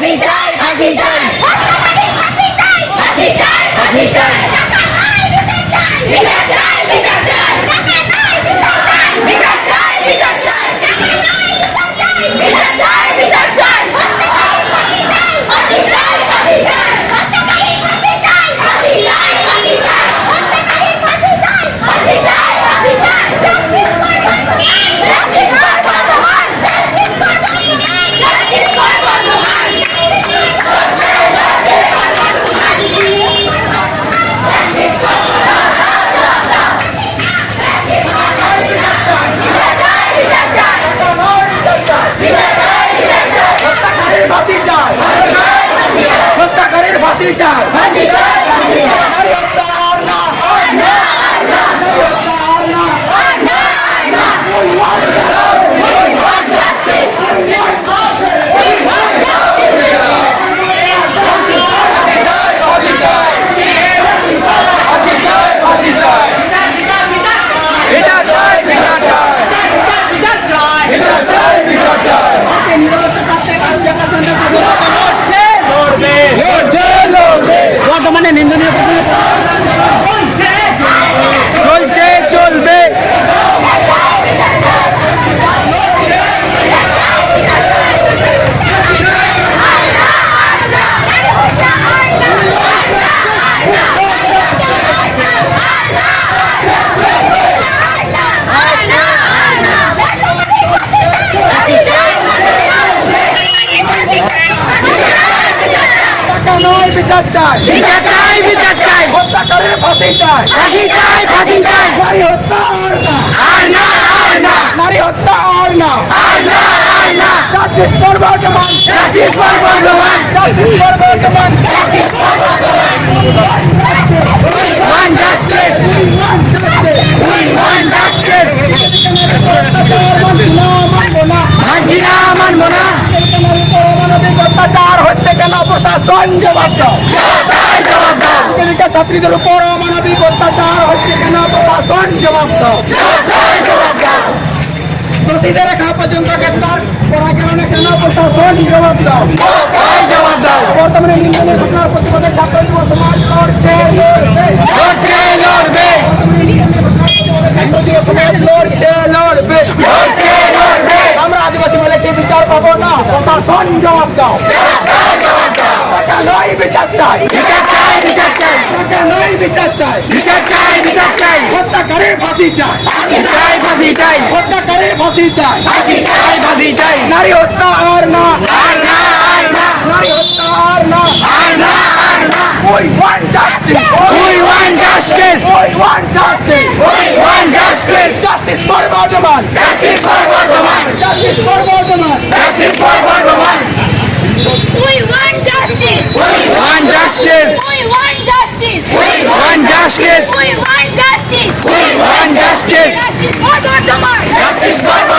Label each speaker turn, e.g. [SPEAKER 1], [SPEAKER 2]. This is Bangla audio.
[SPEAKER 1] Happy time! Happy
[SPEAKER 2] time! Happy time! Time!
[SPEAKER 1] টাকা নয় বিচার চাই।
[SPEAKER 2] বিচার চাই বিচার চাই।
[SPEAKER 1] হত্যাকারীর ফাঁসি চাই।
[SPEAKER 2] ফাঁসি চাই ফাঁসি চাই।
[SPEAKER 1] নারী হত্যা আর না।
[SPEAKER 2] আর না আর না।
[SPEAKER 1] নারী হত্যা আর না।
[SPEAKER 2] আর না আর না।
[SPEAKER 1] Justice for Bardhaman
[SPEAKER 2] justice for Bardhaman
[SPEAKER 1] justice for প্রশাসন জবাব দাও। ছাত্রীদের উপর অমানবিক অত্যাচার হচ্ছে কেন প্রশাসন জবাব দাও। দোষীদের রেখা পর্যন্ত গ্রেপ্তার করা গেল না কেন প্রশাসন জবাব দাও।
[SPEAKER 2] জবাব দাও
[SPEAKER 1] বর্তমানে নিন্দনের ঘটনার প্রতিবাদে ছাত্র যুব সমাজ লড়ছে
[SPEAKER 2] লড়ছে লড়বে।
[SPEAKER 1] ছাত্র যুব সমাজ লড়ছে লড়বে।
[SPEAKER 2] লড়ছে লড়বে।
[SPEAKER 1] আমরা আদিবাসী বলে বিচার পাবো না প্রশাসন জবাব দাও। বিচার চাই
[SPEAKER 2] বিচার চাই বিচার চাই
[SPEAKER 1] টাকা নয় বিচার চাই
[SPEAKER 2] বিচার চাই বিচার চাই
[SPEAKER 1] হত্যাকারীর ফাঁসি চাই
[SPEAKER 2] ফাঁসি চাই ফাঁসি চাই
[SPEAKER 1] হত্যাকারীর ফাঁসি চাই
[SPEAKER 2] ফাঁসি চাই ফাঁসি চাই
[SPEAKER 1] নারী হত্যা আর না
[SPEAKER 2] আর না আর না
[SPEAKER 1] নারী হত্যা আর না
[SPEAKER 2] আর না আর না
[SPEAKER 1] We want justice!
[SPEAKER 2] We want justice!
[SPEAKER 1] We want justice!
[SPEAKER 2] We want justice!
[SPEAKER 1] Justice for Bardhaman!
[SPEAKER 2] Justice for Bardhaman!
[SPEAKER 1] Justice for Bardhaman!
[SPEAKER 2] justice!
[SPEAKER 3] We want justice!
[SPEAKER 2] We want justice!
[SPEAKER 3] Justice
[SPEAKER 2] for Bardhamar! Justice for